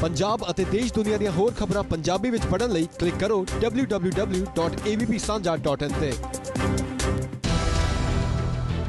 ਪੰਜਾਬ ਅਤੇ ਦੇਸ਼ ਦੁਨੀਆ ਦੀਆਂ ਹੋਰ ਖਬਰਾਂ ਪੰਜਾਬੀ ਵਿੱਚ ਪੜ੍ਹਨ ਲਈ ਕਲਿੱਕ ਕਰੋ www.avpsanja.in ਤੇ।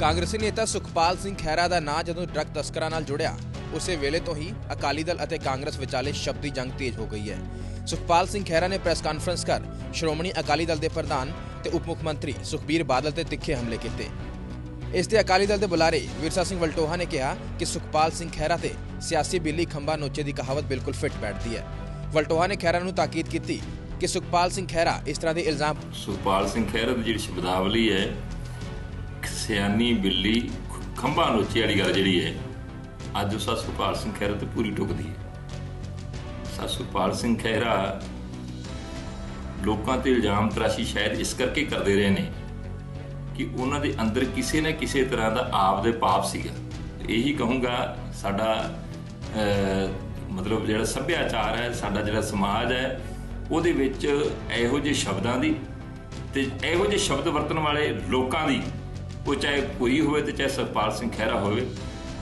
ਕਾਂਗਰਸੀ ਨੇਤਾ ਸੁਖਪਾਲ ਸਿੰਘ ਖਹਿਰਾ ਦਾ ਨਾਂ ਜਦੋਂ ਡਰੱਗ ਤਸਕਰਾਂ ਨਾਲ ਜੁੜਿਆ, ਉਸੇ ਵੇਲੇ ਤੋਂ ਹੀ ਅਕਾਲੀ ਦਲ ਅਤੇ ਕਾਂਗਰਸ ਵਿਚਾਲੇ ਸ਼ਬਦੀ ਜੰਗ ਤੇਜ਼ ਹੋ ਗਈ ਹੈ। ਸੁਖਪਾਲ ਸਿੰਘ ਖਹਿਰਾ ਨੇ ਪ੍ਰੈਸ ਕਾਨਫਰੰਸ ਕਰ ਸ਼੍ਰੋਮਣੀ ਅਕਾਲੀ ਦਲ ਦੇ ਪ੍ਰਧਾਨ ਤੇ ਉਪ ਮੁੱਖ ਮੰਤਰੀ ਸੁਖਬੀਰ ਬਾਦਲ ਤੇ ਤਿੱਖੇ ਹਮਲੇ ਕੀਤੇ। ਇਸ ਤੇ ਅਕਾਲੀ ਦਲ ਦੇ ਬੁਲਾਰੇ ਵਿਰਸਾ ਸਿੰਘ ਵਲਟੋਹਾ ਨੇ ਕਿਹਾ ਕਿ ਸੁਖਪਾਲ ਸਿੰਘ ਖਹਿਰਾ ਤੇ ਸਿਆਸੀ ਬਿੱਲੀ ਖੰਭਾ ਨੋਚੇ ਦੀ ਕਹਾਵਤ ਬਿਲਕੁਲ ਫਿੱਟ ਬੈਠਦੀ ਹੈ। ਵਲਟੋਹਾ ਨੇ ਖਹਿਰਾ ਨੂੰ ਤਾਕੀਦ ਕੀਤੀ ਕਿ ਸੁਖਪਾਲ ਸਿੰਘ ਖਹਿਰਾ ਇਸ ਤਰ੍ਹਾਂ ਦੇ ਇਲਜ਼ਾਮ ਸੁਖਪਾਲ ਸਿੰਘ ਖਹਿਰਾ ਦੀ ਜਿਹੜੀ ਸ਼ਬਦਾਵਲੀ ਹੈ ਸਿਆਨੀ ਬਿੱਲੀ ਖੰਭਾ ਨੋਚੀ ਵਾਲੀ ਗੱਲ ਜਿਹੜੀ ਹੈ, ਅੱਜ ਉਸ ਸੁਖਪਾਲ ਸਿੰਘ ਖਹਿਰਾ ਤੇ ਪੂਰੀ ਟੁਕਦੀ ਹੈ। ਸਾ ਸੁਖਪਾਲ ਸਿੰਘ ਖਹਿਰਾ ਲੋਕਾਂ ਤੇ ਇਲਜ਼ਾਮ ਤਰਾਸ਼ੀ ਸ਼ਾਇਦ ਇਸ ਕਰਕੇ ਕਰਦੇ ਰਹੇ ਨੇ ਕਿ ਉਹਨਾਂ ਦੇ ਅੰਦਰ ਕਿਸੇ ਨਾ ਕਿਸੇ ਤਰ੍ਹਾਂ ਦਾ ਆਪ ਦੇ ਪਾਪ ਸੀਗਾ। ਇਹੀ ਕਹੂੰਗਾ, ਸਾਡਾ ਮਤਲਬ ਜਿਹੜਾ ਸੱਭਿਆਚਾਰ ਹੈ, ਸਾਡਾ ਜਿਹੜਾ ਸਮਾਜ ਹੈ, ਉਹਦੇ ਵਿੱਚ ਇਹੋ ਜਿਹੇ ਸ਼ਬਦਾਂ ਦੀ ਤੇ ਇਹੋ ਜਿਹੇ ਸ਼ਬਦ ਵਰਤਣ ਵਾਲੇ ਲੋਕਾਂ ਦੀ, ਉਹ ਚਾਹੇ ਕੋਈ ਹੋਵੇ ਤੇ ਚਾਹੇ ਸੁਖਪਾਲ ਸਿੰਘ ਖਹਿਰਾ ਹੋਵੇ,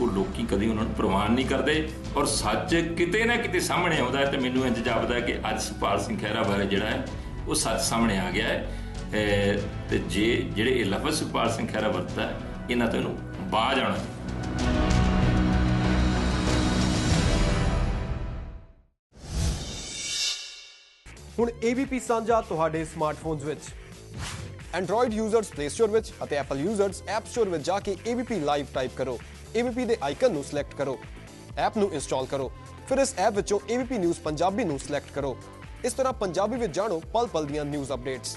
ਉਹ ਲੋਕੀ ਕਦੀ ਉਹਨਾਂ ਨੂੰ ਪ੍ਰਵਾਨ ਨਹੀਂ ਕਰਦੇ ਔਰ ਸੱਚ ਕਿਤੇ ਨਾ ਕਿਤੇ ਸਾਹਮਣੇ ਆਉਂਦਾ ਹੈ ਤੇ ਮੈਨੂੰ ਇੰਜ ਜਾਪਦਾ ਕਿ ਅੱਜ ਸੁਖਪਾਲ ਸਿੰਘ ਖਹਿਰਾ ਬਾਰੇ ਜਿਹੜਾ ਹੈ, ਉਹ ਸੱਚ ਸਾਹਮਣੇ ਆ ਗਿਆ ਹੈ। ਤੇ ਜੇ ਜਿਹੜੇ ਇਹ ਲਫ਼ਜ਼ ਸੁਖਪਾਲ ਸਿੰਘ ਖਹਿਰਾ ਵਰਤਦਾ ਇਹਨਾਂ ਤੋਂ ਇਹਨੂੰ ਬਾਜ ਆਉਣਾ ਹੁਣ AVP ਸਾਂਝਾ ਤੁਹਾਡੇ ਸਮਾਰਟਫੋਨਸ ਵਿੱਚ। Android ਯੂਜ਼ਰਸ Play Store ਵਿੱਚ ਅਤੇ Apple ਯੂਜ਼ਰਸ App Store ਵਿੱਚ ਜਾ ਕੇ AVP ਲਾਈਵ ਟਾਈਪ ਕਰੋ। AVP ਦੇ ਆਈਕਨ ਨੂੰ ਸਿਲੈਕਟ ਕਰੋ। ਐਪ ਨੂੰ ਇੰਸਟਾਲ ਕਰੋ। ਫਿਰ ਇਸ ਐਪ ਵਿੱਚੋਂ AVP ਨਿਊਜ਼ ਪੰਜਾਬੀ ਨੂੰ ਸਿਲੈਕਟ ਕਰੋ। ਇਸ ਤਰ੍ਹਾਂ ਪੰਜਾਬੀ ਵਿੱਚ ਜਾਣੋ ਪਲ ਪਲ ਦੀਆਂ ਨਿਊਜ਼ ਅਪਡੇਟਸ